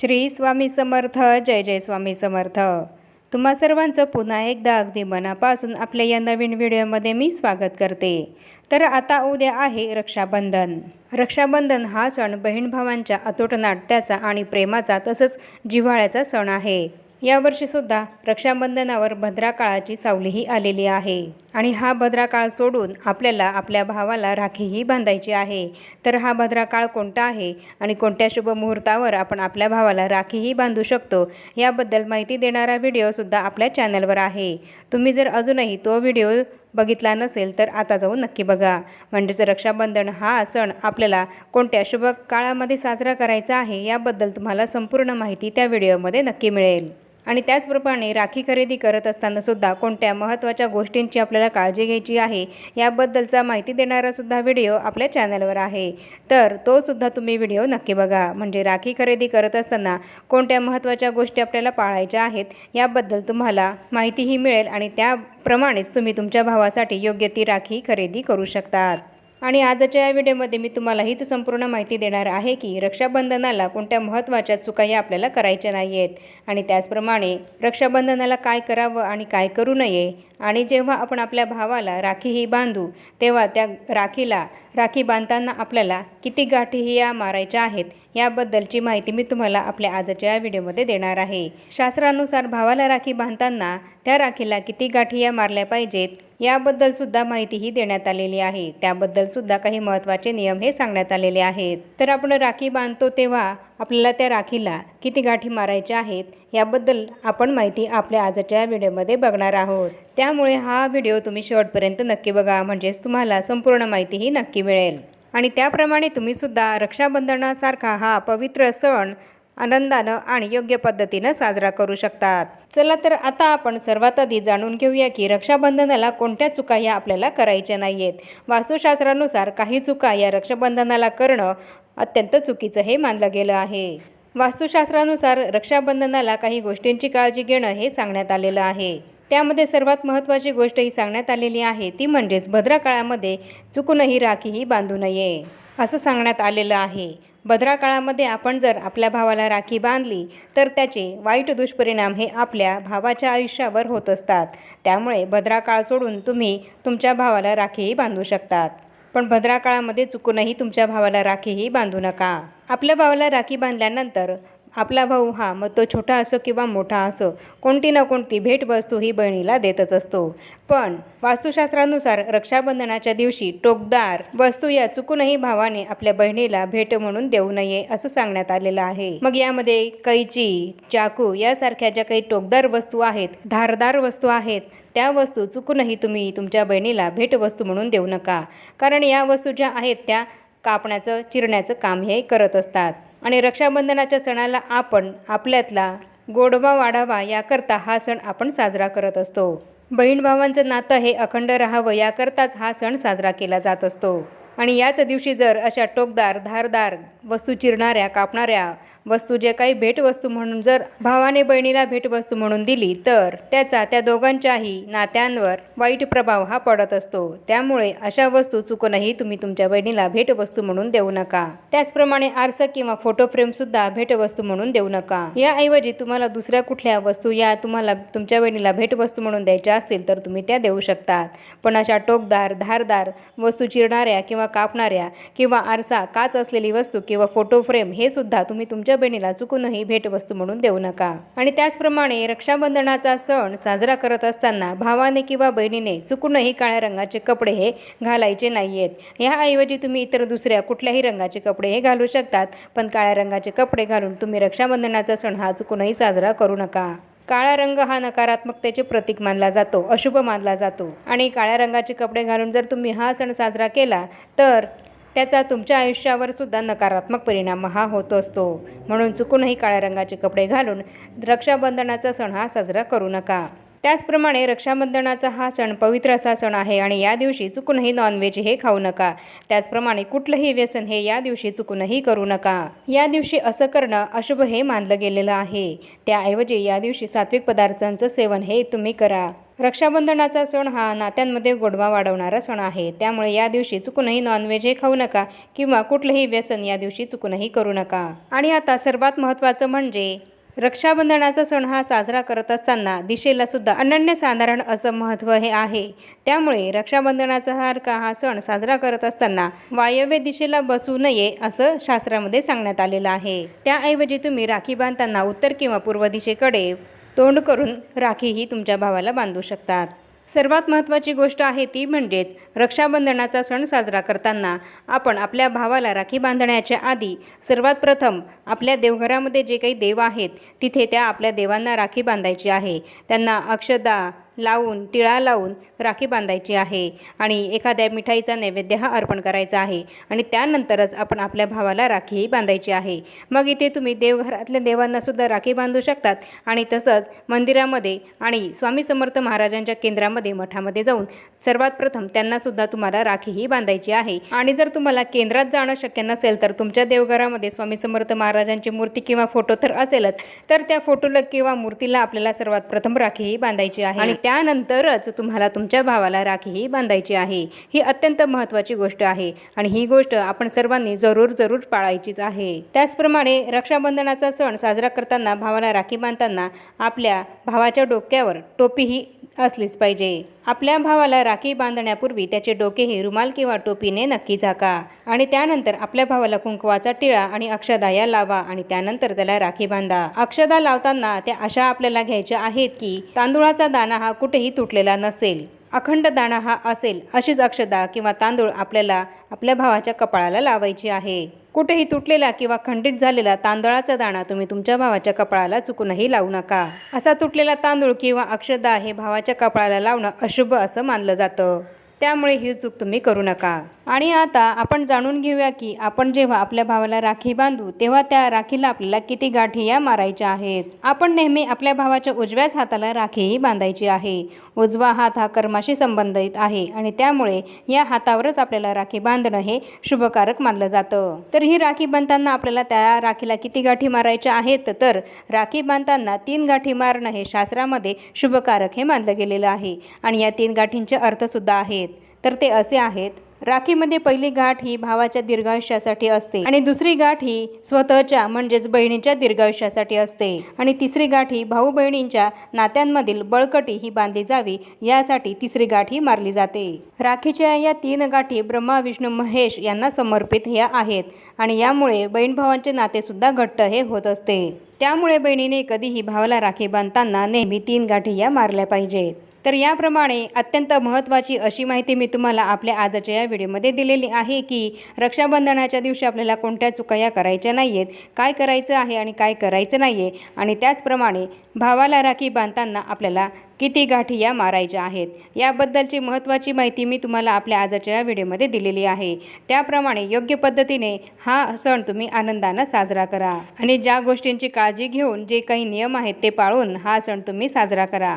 श्री स्वामी समर्थ जय जय स्वामी समर्थ. तुम्हा सर्वांचं पुन्हा एकदा अगदी मनापासून आपल्या या नवीन व्हिडिओमध्ये मी स्वागत करते. तर आता उद्या आहे रक्षाबंधन. रक्षाबंधन हा सण बहीण भावांच्या अतूट नाट्याचा आणि प्रेमाचा तसंच जिव्हाळ्याचा सण आहे. यावर्षीसुद्धा रक्षाबंधनावर भद्रा काळाची सावलीही आलेली आहे. आणि हा भद्रा काळ सोडून आपल्याला आपल्या भावाला राखीही बांधायची आहे. तर हा भद्रा काळ कोणता आहे आणि कोणत्या शुभ मुहूर्तावर आपण आपल्या भावाला राखीही बांधू शकतो याबद्दल माहिती देणारा व्हिडिओसुद्धा आपल्या चॅनलवर आहे. तुम्ही जर अजूनही तो व्हिडिओ बघितला नसेल तर आता जाऊन नक्की बघा. म्हणजेच रक्षाबंधन हा सण आपल्याला कोणत्या शुभ काळामध्ये साजरा करायचा आहे याबद्दल तुम्हाला संपूर्ण माहिती त्या व्हिडिओमध्ये नक्की मिळेल. आणि त्याचप्रमाणे राखी खरेदी करत असताना सुद्धा कोणत्या महत्त्वाच्या गोष्टींची आपल्याला काळजी घ्यायची आहे याबद्दलचा माहिती देणारा सुद्धा व्हिडिओ आपल्या चॅनलवर आहे. तर तो सुद्धा तुम्ही व्हिडिओ नक्की बघा. म्हणजे राखी खरेदी करत असताना कोणत्या महत्त्वाच्या गोष्टी आपल्याला पाळायच्या आहेत याबद्दल तुम्हाला माहितीही मिळेल आणि त्याप्रमाणेच तुम्ही तुमच्या भावासाठी योग्य ती राखी खरेदी करू शकतात. आणि आजच्या या व्हिडिओमध्ये मी तुम्हाला हीच संपूर्ण माहिती देणार आहे की रक्षाबंधनाला कोणत्या महत्त्वाच्या चुका या आपल्याला करायच्या नाही आहेत आणि त्याचप्रमाणे रक्षाबंधनाला काय करावं आणि काय करू नये आणि जेव्हा आपण आपल्या भावाला राखीही बांधू तेव्हा त्या राखीला राखी बांधताना आपल्याला किती गाठीही या मारायच्या आहेत याबद्दलची माहिती मी तुम्हाला आपल्या आजच्या या व्हिडिओमध्ये देणार आहे. शास्त्रानुसार भावाला राखी बांधताना त्या राखीला किती गाठी या मारल्या पाहिजेत याबद्दल सुद्धा माहितीही देण्यात आलेली आहे. त्याबद्दल सुद्धा काही महत्त्वाचे नियम हे सांगण्यात आलेले आहेत. तर आपण राखी बांधतो तेव्हा आपल्याला त्या राखीला किती गाठी मारायच्या आहेत याबद्दल आपण माहिती आपल्या आजच्या व्हिडिओमध्ये बघणार आहोत. त्यामुळे हा व्हिडिओ तुम्ही शेवटपर्यंत नक्की बघा म्हणजेच तुम्हाला संपूर्ण माहितीही नक्की मिळेल. आणि त्याप्रमाणे तुम्हीसुद्धा रक्षाबंधनासारखा हा पवित्र सण आनंदानं आणि योग्य पद्धतीनं साजरा करू शकतात. चला तर आता आपण सर्वात आधी जाणून घेऊया की रक्षाबंधनाला कोणत्या चुका या आपल्याला करायच्या नाही आहेत वास्तुशास्त्रानुसार काही चुका या रक्षाबंधनाला करणं अत्यंत चुकीचं हे मानलं गेलं आहे. वास्तुशास्त्रानुसार रक्षाबंधनाला काही गोष्टींची काळजी घेणं हे सांगण्यात आलेलं आहे. त्यामध्ये सर्वात महत्त्वाची गोष्ट ही सांगण्यात आलेली आहे ती म्हणजेच भद्रा काळामध्ये चुकूनही राखीही बांधू नये असं सांगण्यात आलेलं आहे. भद्रा काळामध्ये आपण जर आपल्या भावाला राखी बांधली तर त्याचे वाईट दुष्परिणाम हे आपल्या भावाच्या आयुष्यावर होत असतात. त्यामुळे भद्रा काळ सोडून तुम्ही तुमच्या भावाला राखीही बांधू शकतात. पण भद्रा काळामध्ये चुकूनही तुमच्या भावाला राखीही बांधू नका. आपल्या भावाला राखी बांधल्यानंतर आपला भाऊ हा मग तो छोटा असो किंवा मोठा असो कोणती ना कोणती भेटवस्तू ही बहिणीला देतच असतो. पण वास्तुशास्त्रानुसार रक्षाबंधनाच्या दिवशी टोकदार वस्तू या चुकूनही भावाने आपल्या बहिणीला भेट म्हणून देऊ नये असं सांगण्यात आलेलं आहे. मग यामध्ये कैची चाकू यासारख्या ज्या काही टोकदार वस्तू आहेत धारदार वस्तू आहेत त्या वस्तू चुकूनही तुम्ही तुमच्या बहिणीला भेटवस्तू म्हणून देऊ नका. कारण या वस्तू ज्या आहेत त्या कापण्याचं चिरण्याचं काम हे करत असतात. आणि रक्षाबंधनाच्या सणाला आपण आपल्यातला गोडवा वाढावा याकरता हा सण आपण साजरा करत असतो. बहीण भावांचं नातं हे अखंड राहावं याकरताच हा सण साजरा केला जात असतो. आणि याच दिवशी जर अशा टोकदार धारदार वस्तू चिरणाऱ्या कापणाऱ्या वस्तू जे काही भेटवस्तू म्हणून जर भावाने बहिणीला भेटवस्तू म्हणून दिली तर त्याचा त्या दोघांच्याही नात्यांवर वाईट प्रभाव हा पडत असतो. त्यामुळे अशा वस्तू चुकूनही तुम्ही तुमच्या बहिणीला भेटवस्तू म्हणून देऊ नका. त्याचप्रमाणे आरसा किंवा फोटो फ्रेम सुद्धा भेटवस्तू म्हणून देऊ नका. याऐवजी तुम्हाला दुसऱ्या कुठल्या वस्तू या तुम्हाला तुमच्या बहिणीला भेटवस्तू म्हणून द्यायच्या असतील तर तुम्ही त्या देऊ शकतात. पण अशा टोकदार धारदार वस्तू चिरणाऱ्या किंवा कापणाऱ्या किंवा आरसा काच असलेली वस्तू किंवा फोटो फ्रेम हे सुद्धा तुम्ही तुमच्या बहिणीला चुकूनही भेटवस्तू म्हणून देऊ नका. आणि त्याचप्रमाणे रक्षाबंधनाचा सण साजरा करत असताना भावाने किंवा बहिणीने चुकूनही काळ्या रंगाचे कपडे हे घालायचे नाही आहेत ह्याऐवजी तुम्ही इतर दुसऱ्या कुठल्याही रंगाचे कपडे हे घालू शकतात पण काळ्या रंगाचे कपडे घालून तुम्ही रक्षाबंधनाचा सण हा चुकूनही साजरा करू नका. काळा रंग हा नकारात्मकतेचे प्रतीक मानला जातो अशुभ मानला जातो. आणि काळ्या रंगाचे कपडे घालून जर तुम्ही हा सण साजरा केला तर त्याचा तुमच्या आयुष्यावर सुद्धा नकारात्मक परिणाम हा होत असतो. म्हणून चुकूनही काळ्या रंगाचे कपडे घालून रक्षाबंधनाचा सण हा साजरा करू नका. त्याचप्रमाणे रक्षाबंधनाचा हा सण पवित्र असा सण आहे आणि या दिवशी चुकूनही नॉनव्हेज हे खाऊ नका. त्याचप्रमाणे कुठलंही व्यसन हे या दिवशी चुकूनही करू नका. या दिवशी असं करणं अशुभ हे मानलं गेलेलं आहे. त्याऐवजी या दिवशी सात्विक पदार्थांचं सेवन हे तुम्ही करा. रक्षाबंधनाचा सण हा नात्यांमध्ये गोडवा वाढवणारा सण आहे. त्यामुळे या दिवशी चुकूनही नॉनव्हेज हे खाऊ नका किंवा कुठलंही व्यसन या दिवशी चुकूनही करू नका. आणि आता सर्वात महत्त्वाचं म्हणजे रक्षाबंधनाचा सण हा साजरा करत असताना दिशेला सुद्धा अनन्यसाधारण असं महत्त्व हे आहे. त्यामुळे रक्षाबंधनाचा सारखा हा सण साजरा करत असताना वायव्य दिशेला बसू नये असं शास्त्रामध्ये सांगण्यात आलेलं आहे. त्याऐवजी तुम्ही राखी बांधताना उत्तर किंवा पूर्व दिशेकडे तोंड करून राखी ही तुमच्या भावाला बांधू शकतात. सर्वात महत्त्वाची गोष्ट आहे ती म्हणजेच रक्षाबंधनाचा सण साजरा करताना आपण आपल्या भावाला राखी बांधण्याच्या आधी सर्वात प्रथम आपल्या देवघरामध्ये जे काही देव आहेत तिथे त्या आपल्या देवांना राखी बांधायची आहे. त्यांना अक्षदा लावून टिळा लावून राखी बांधायची आहे आणि एखाद्या मिठाईचा नैवेद्य हा अर्पण करायचा आहे आणि त्यानंतरच आपण आपल्या भावाला राखीही बांधायची आहे. मग इथे तुम्ही देवघरातल्या देवांनासुद्धा राखी बांधू शकतात आणि तसंच मंदिरामध्ये आणि स्वामी समर्थ महाराजांच्या केंद्रामध्ये मठामध्ये जाऊन सर्वात प्रथम त्यांनासुद्धा तुम्हाला राखीही बांधायची आहे. आणि जर तुम्हाला केंद्रात जाणं शक्य नसेल तर तुमच्या देवघरामध्ये स्वामी समर्थ महाराजांची मूर्ती किंवा फोटो तर असेलच तर त्या फोटोला किंवा मूर्तीला आपल्याला सर्वात प्रथम राखीही बांधायची आहे. आणि त्यानंतरच तुम्हाला तुमच्या भावाला राखीही बांधायची आहे. ही अत्यंत महत्त्वाची गोष्ट आहे आणि ही गोष्ट आपण सर्वांनी जरूर जरूर पाळायचीच आहे. त्याचप्रमाणे रक्षाबंधनाचा सण साजरा करताना भावाला राखी बांधताना आपल्या भावाच्या डोक्यावर टोपीही असलीच पाहिजे. आपल्या भावाला राखी बांधण्यापूर्वी त्याचे डोकेही रुमाल किंवा टोपीने नक्की झाका आणि त्यानंतर आपल्या भावाला कुंकवाचा टिळा आणि अक्षदा या लावा आणि त्यानंतर त्याला राखी बांधा. अक्षदा लावताना त्या अशा आपल्याला घ्यायच्या आहेत की तांदुळाचा दाणा हा कुठेही तुटलेला नसेल. अखंड दाणा हा असेल अशीच अक्षदा किंवा तांदूळ आपल्याला आपल्या भावाच्या कपाळाला लावायची आहे. कुठेही तुटलेला किंवा खंडित झालेला तांदळाचा दाणा तुम्ही तुमच्या भावाच्या कपाळाला चुकूनही लावू नका. असा तुटलेला तांदूळ किंवा अक्षदा हे भावाच्या कपाळाला लावणं अशुभ असं मानलं जातं. त्यामुळे ही चूक तुम्ही करू नका. आणि आता आपण जाणून घेऊया की आपण जेव्हा आपल्या भावाला राखी बांधू तेव्हा त्या राखीला आपल्याला किती गाठी या मारायच्या आहेत? आपण नेहमी आपल्या भावाच्या उजव्याच हाताला राखीही बांधायची आहे. उजवा हात हा कर्माशी संबंधित आहे आणि त्यामुळे या हातावरच आपल्याला राखी बांधणं हे शुभकारक मानलं जातं. तर ही राखी बांधताना आपल्याला त्या राखीला किती गाठी मारायच्या आहेत? तर राखी बांधताना तीन गाठी मारणं हे शास्त्रामध्ये शुभकारक हे मानलं गेलेलं आहे. आणि या तीन गाठींचे अर्थसुद्धा आहेत. तर ते असे आहेत. राखीमध्ये पहिली गाठ ही भावाच्या दीर्घायुष्यासाठी असते आणि दुसरी गाठ ही स्वतःच्या म्हणजेच बहिणीच्या दीर्घायुष्यासाठी असते. आणि तिसरी गाठ ही भाऊ बहिणींच्या नात्यांमधील बळकटी ही बांधली जावी यासाठी तिसरी गाठ ही मारली जाते. राखीच्या या तीन गाठी ब्रह्मा विष्णू महेश यांना समर्पित ह्या आहेत आणि यामुळे बहीण भावांचे नातेसुद्धा घट्ट हे होत असते. त्यामुळे बहिणीने कधीही भावाला राखी बांधताना नेहमी तीन गाठी या मारल्या पाहिजेत. तर याप्रमाणे अत्यंत महत्त्वाची अशी माहिती मी तुम्हाला आपल्या आजच्या या व्हिडिओमध्ये दिलेली आहे की रक्षाबंधनाच्या दिवशी आपल्याला कोणत्या चुका या करायच्या नाही आहेत काय करायचं आहे आणि काय करायचं नाही आहे आणि त्याचप्रमाणे भावाला राखी बांधताना आपल्याला किती गाठी या मारायच्या आहेत याबद्दलची महत्त्वाची माहिती मी तुम्हाला आपल्या आजच्या या व्हिडिओमध्ये दिलेली आहे. त्याप्रमाणे योग्य पद्धतीने हा सण तुम्ही आनंदानं साजरा करा आणि ज्या गोष्टींची काळजी घेऊन जे काही नियम आहेत ते पाळून हा सण तुम्ही साजरा करा.